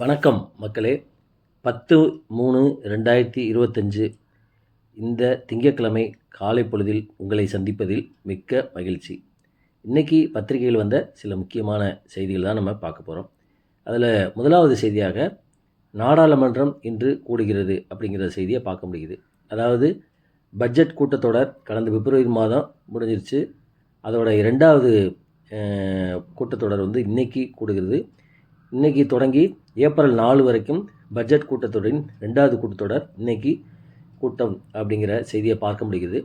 வணக்கம் மக்களே. பத்து மூணு ரெண்டாயிரத்தி இருபத்தஞ்சு இந்த திங்கட்கிழமை காலை பொழுதில் உங்களை சந்திப்பதில் மிக்க மகிழ்ச்சி. இன்றைக்கி பத்திரிகையில் வந்த சில முக்கியமான செய்திகள் தான் நம்ம பார்க்க போகிறோம் அதில் முதலாவது செய்தியாக நாடாளுமன்றம் இன்று கூடுகிறது அப்படிங்கிற செய்தியை பார்க்க முடியுது. அதாவது பட்ஜெட் கூட்டத்தொடர் கடந்த பிப்ரவரி மாதம் முடிஞ்சிருச்சு. அதோட இரண்டாவது கூட்டத்தொடர் வந்து இன்றைக்கி கூடுகிறது. இன்றைக்கி தொடங்கி ஏப்ரல் நாலு வரைக்கும் பட்ஜெட் கூட்டத்தொடரின் ரெண்டாவது கூட்டத்தொடர் இன்னைக்கு கூட்டம் அப்படிங்கிற செய்தியை பார்க்க முடிகிறது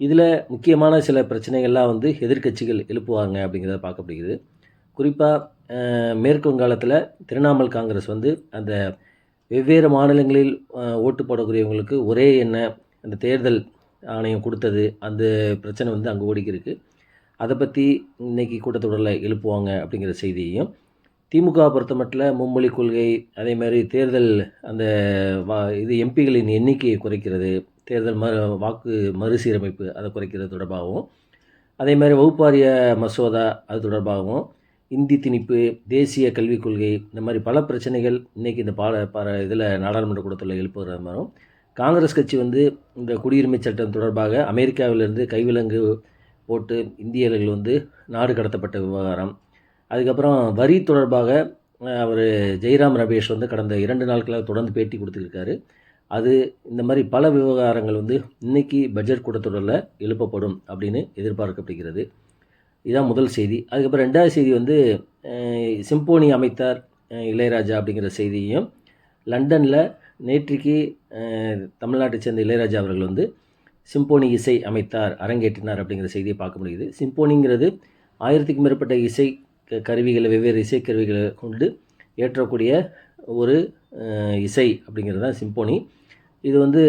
இதில் முக்கியமான சில பிரச்சனைகள்லாம் வந்து எதிர்க்கட்சிகள் எழுப்புவாங்க அப்படிங்கிறத பார்க்க முடியுது. குறிப்பாக மேற்கு வங்காளத்தில் திரிணாமுல் காங்கிரஸ் வந்து அந்த வெவ்வேறு மாநிலங்களில் ஓட்டு போடக்கூடியவங்களுக்கு ஒரே என்ன அந்த தேர்தல் ஆணையம் கொடுத்தது. அந்த பிரச்சனை வந்து அங்கே ஓடிக்கிருக்கு. அதை பற்றி இன்னைக்கு கூட்டத்தொடரில் எழுப்புவாங்க அப்படிங்கிற செய்தியையும் திமுக பொறுத்த மட்டில் மும்மொழி கொள்கை அதே மாதிரி தேர்தல் அந்த வா இது எம்பிகளின் எண்ணிக்கையை குறைக்கிறது தேர்தல் மறு வாக்கு மறுசீரமைப்பு அதை குறைக்கிறது தொடர்பாகவும் அதே மாதிரி வகுப்பாரிய மசோதா அது தொடர்பாகவும் இந்தி திணிப்பு தேசிய கல்விக் கொள்கை இந்த மாதிரி பல பிரச்சனைகள் இன்றைக்கி இந்த பாட பல இதில் நாடாளுமன்ற கூட்டத்தில் எழுப்புகிற மாதிரும் காங்கிரஸ் கட்சி வந்து இந்த குடியுரிமை சட்டம் தொடர்பாக அமெரிக்காவிலிருந்து கைவிலங்கு போட்டு இந்தியர்கள் வந்து நாடு கடத்தப்பட்ட விவகாரம் அதுக்கப்புறம் வரி தொடர்பாக அவர் ஜெய்ராம் ரமேஷ் வந்து கடந்த இரண்டு நாட்களாக தொடர்ந்து பேட்டி கொடுத்துருக்காரு அது இந்த மாதிரி பல விவகாரங்கள் வந்து இன்னைக்கு பட்ஜெட் கூட்டத்தொடரில் எழுப்பப்படும் அப்படின்னு எதிர்பார்க்கப்படுகிறது. இதுதான் முதல் செய்தி. அதுக்கப்புறம் ரெண்டாவது செய்தி வந்து சிம்போனி அமைத்தார் இளையராஜா அப்படிங்கிற செய்தியும் லண்டனில் நேற்றுக்கு தமிழ்நாட்டை சேர்ந்த இளையராஜா அவர்கள் வந்து சிம்போனி இசை அமைத்தார் அரங்கேற்றினார் அப்படிங்கிற செய்தியை பார்க்க முடியுது. சிம்போனிங்கிறது ஆயிரத்துக்கும் மேற்பட்ட இசை கருவிகளை வெவ்வேறு இசைக்கருவிகளை கொண்டு ஏற்றக்கூடிய ஒரு இசை அப்படிங்கிறது தான் சிம்போனி. இது வந்து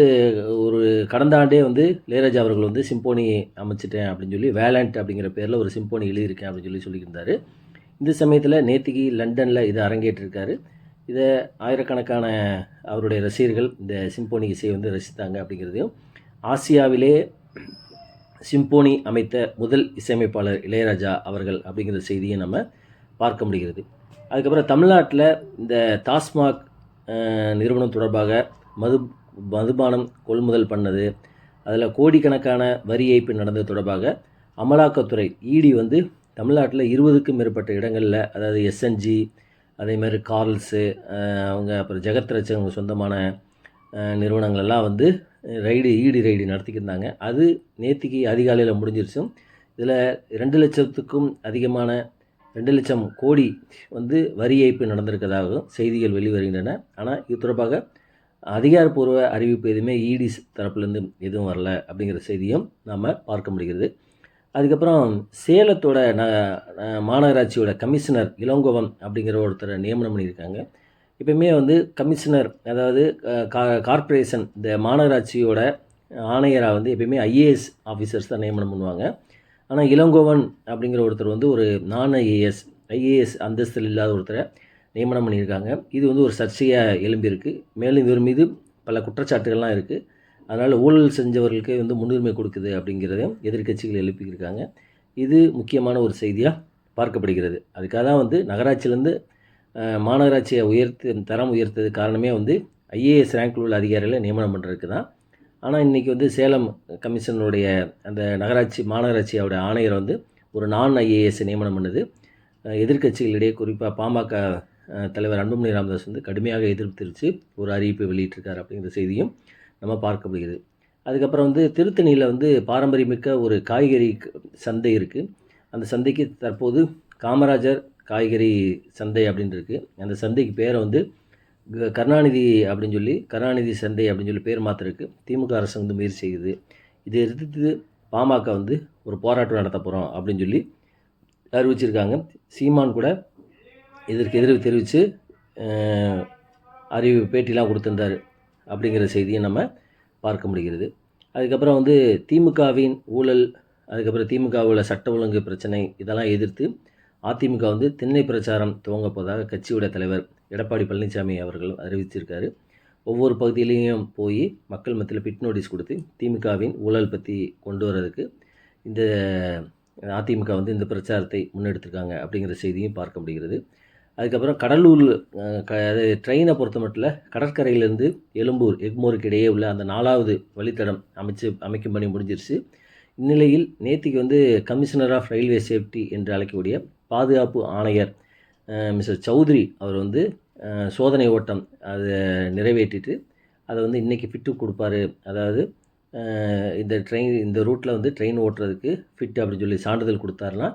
ஒரு கடந்த ஆண்டே வந்து இளையராஜா அவர்கள் வந்து சிம்போனி அமைச்சிட்டேன் அப்படின்னு சொல்லி வேலண்ட் அப்படிங்கிற பேரில் ஒரு சிம்போனி எழுதியிருக்கேன் அப்படின்னு சொல்லி சொல்லியிருந்தார். இந்த சமயத்தில் நேத்திக்கு லண்டனில் இதை அரங்கேற்றிருக்காரு. இதை ஆயிரக்கணக்கான அவருடைய ரசிகர்கள் இந்த சிம்போனி இசையை வந்து ரசித்தாங்க அப்படிங்கிறதையும் ஆசியாவிலே சிம்போனி அமைத்த முதல் இசையமைப்பாளர் இளையராஜா அவர்கள் அப்படிங்கிற செய்தியை நம்ம பார்க்க முடிகிறது. அதுக்கப்புறம் தமிழ்நாட்டில் இந்த டாஸ்மாக் நிறுவனம் தொடர்பாக மது மதுபானம் கொள்முதல் பண்ணது அதில் கோடிக்கணக்கான வரி ஏய்ப்பு நடந்தது தொடர்பாக அமலாக்கத்துறை இடி வந்து தமிழ்நாட்டில் இருபதுக்கும் மேற்பட்ட இடங்களில் அதாவது எஸ்என்ஜி அதே மாதிரி கார்ல்ஸு அவங்க அப்புறம் ஜெகத் ரட்சன் அவங்க சொந்தமான அஹ், நிறுவனங்கள் எல்லாம் வந்து ரைடு ஈடி ரைடு நடத்திக்கிருந்தாங்க. அது நேத்திக்கு அதிகாலையில் முடிஞ்சிருச்சும் இதில் ரெண்டு லட்சத்துக்கும் அதிகமான ரெண்டு லட்சம் கோடி வந்து வரி ஏய்ப்பு நடந்திருக்கதாகவும் செய்திகள் வெளிவருகின்றன. ஆனால் இது தொடர்பாக அதிகாரப்பூர்வ அறிவிப்பு எதுவுமே இடி தரப்புலேருந்து எதுவும் வரல அப்படிங்கிற செய்தியும் நாம் பார்க்க முடிகிறது. அதுக்கப்புறம் சேலத்தோட ந- மாநகராட்சியோட கமிஷனர் இளங்கோவன் அப்படிங்கிற ஒருத்தரை நியமனம் பண்ணியிருக்காங்க. எப்பயுமே வந்து கமிஷனர் அதாவது கா கார்ப்பரேஷன் இந்த மாநகராட்சியோட ஆணையராக வந்து எப்பயுமே ஐஏஎஸ் ஆஃபீஸர்ஸ் தான் நியமனம் பண்ணுவாங்க. ஆனால் இளங்கோவன் அப்படிங்கிற ஒருத்தர் வந்து ஒரு நான் ஐஏஎஸ் ஐஏஎஸ் அந்தஸ்தில் இல்லாத ஒருத்தரை நியமனம் பண்ணியிருக்காங்க. இது வந்து ஒரு சர்ச்சையாக எழும்பியிருக்கு. மேலும் இவர் மீது பல குற்றச்சாட்டுகள்லாம் இருக்குது அதனால் ஊழல் செஞ்சவர்களுக்கு வந்து முன்னுரிமை கொடுக்குது அப்படிங்கிறதையும் எதிர்க்கட்சிகள் எழுப்பியிருக்காங்க. இது முக்கியமான ஒரு செய்தியாக பார்க்கப்படுகிறது. அதுக்காக தான் வந்து நகராட்சியிலேருந்து மாநகராட்சியை உயர்த்து தரம் உயர்த்தது காரணமே வந்து ஐஏஎஸ் ரேங்கில் உள்ள அதிகாரிகளை நியமனம் பண்ணுறதுக்கு தான். ஆனால் இன்றைக்கி வந்து சேலம் கமிஷனுடைய அந்த நகராட்சி மாநகராட்சியோட ஆணையரை வந்து ஒரு நான் ஐஏஎஸ் நியமனம் பண்ணுது. எதிர்க்கட்சிகளிடையே குறிப்பாக பாமக தலைவர் அன்புமணி ராமதாஸ் வந்து கடுமையாக எதிர்ப்பு ஒரு அறிவிப்பை வெளியிட்டிருக்கார் அப்படிங்கிற செய்தியும் நம்ம பார்க்கப்படுகிறது. அதுக்கப்புறம் வந்து திருத்தணியில் வந்து பாரம்பரியமிக்க ஒரு காய்கறி சந்தை இருக்குது அந்த சந்தைக்கு தற்போது காமராஜர் காய்கறி சந்தை அப்படின்னு இருக்குது அந்த சந்தைக்கு பேரை வந்து க- கருணாநிதி அப்படின்னு சொல்லி கருணாநிதி சந்தை அப்படின்னு சொல்லி பேர் மாத்திருக்கு திமுக அரசு வந்து முயற்சி செய்யுது. இதை எதிர்த்து பாமக வந்து ஒரு போராட்டம் நடத்த போகிறோம் அப்படின்னு சொல்லி அறிவிச்சிருக்காங்க. சீமான் கூட இதற்கு எதிர்வு தெரிவித்து அறிவு பேட்டிலாம் கொடுத்துருந்தார் அப்படிங்கிற செய்தியை நம்ம பார்க்க முடிகிறது. அதுக்கப்புறம் வந்து திமுகவின் ஊழல் அதுக்கப்புறம் திமுகவில் சட்ட ஒழுங்கு பிரச்சனை இதெல்லாம் எதிர்த்து அதிமுக வந்து திண்ணை பிரச்சாரம் துவங்க போவதாக கட்சியோட தலைவர் எடப்பாடி பழனிசாமி அவர்கள் அறிவிச்சிருக்காரு. ஒவ்வொரு பகுதியிலையும் போய் மக்கள் மத்தியில் பிட் நோட்டீஸ் கொடுத்து திமுகவின் ஊழல் பற்றி கொண்டு வர்றதுக்கு இந்த அதிமுக வந்து இந்த பிரச்சாரத்தை முன்னெடுத்திருக்காங்க அப்படிங்கிற செய்தியும் பார்க்க முடிகிறது. அதுக்கப்புறம் கடலூர் க ட்ரெயினை பொறுத்த மட்டும் கடற்கரையிலேருந்து எழும்பூர் எக்மோருக்கு இடையே உள்ள அந்த நாலாவது வழித்தடம் அமைச்சு அமைக்கும் பணி முடிஞ்சிருச்சு. இந்நிலையில் நேத்திக்கு வந்து கமிஷனர் ஆஃப் ரயில்வே சேஃப்டி என்று அழைக்கக்கூடிய பாதுகாப்பு ஆணையர் மிஸ்டர் சௌத்ரி அவர் வந்து சோதனை ஓட்டம் அதை நிறைவேற்றிட்டு அதை வந்து இன்றைக்கி ஃபிட்டு கொடுப்பாரு. அதாவது இந்த ட்ரெயின் இந்த ரூட்டில் வந்து ட்ரெயின் ஓட்டுறதுக்கு ஃபிட் அப்படின்னு சொல்லி சான்றிதழ் கொடுத்தாருன்னா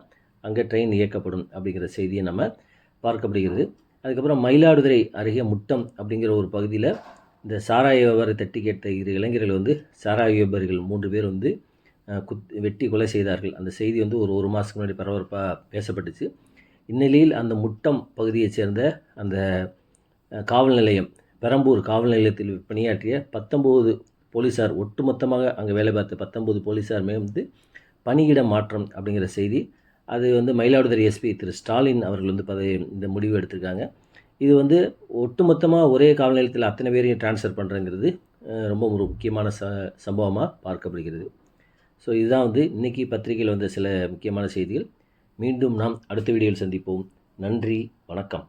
அங்கே ட்ரெயின் இயக்கப்படும் அப்படிங்கிற செய்தியை நம்ம பார்க்கப்படுகிறது. அதுக்கப்புறம் மயிலாடுதுறை அருகே முட்டம் அப்படிங்கிற ஒரு பகுதியில் இந்த சாராய வியாபாரத்தை தட்டி கேட்ட இரு இளைஞர்கள் வந்து சாராய வியாபாரிகள் மூன்று பேர் வந்து குத் வெட்டி கொலை செய்தார்கள். அந்த செய்தி வந்து ஒரு ஒரு மாதத்துக்கு முன்னாடி பரபரப்பாக பேசப்பட்டுச்சு. இந்நிலையில் அந்த முட்டம் பகுதியைச் சேர்ந்த அந்த காவல் நிலையம் பெரம்பூர் காவல் நிலையத்தில் பணியாற்றிய பத்தொம்போது போலீஸார் ஒட்டுமொத்தமாக அங்கே வேலை பார்த்த பத்தொம்போது போலீஸாருமே வந்து பணியிட மாற்றம் அப்படிங்கிற செய்தி அது வந்து மயிலாடுதுறை எஸ்பி திரு ஸ்டாலின் அவர்கள் வந்து பதவி இந்த முடிவு எடுத்திருக்காங்க. இது வந்து ஒட்டுமொத்தமாக ஒரே காவல் நிலையத்தில் அத்தனை பேரையும் ட்ரான்ஸ்ஃபர் பண்ணுறங்கிறது ரொம்ப ஒரு முக்கியமான ச சம்பவமாக பார்க்கப்படுகிறது. ஸோ இதுதான் வந்து இன்றைக்கி பத்திரிகையில் வந்த சில முக்கியமான செய்திகள். மீண்டும் நாம் அடுத்த வீடியோவில் சந்திப்போம். நன்றி வணக்கம்.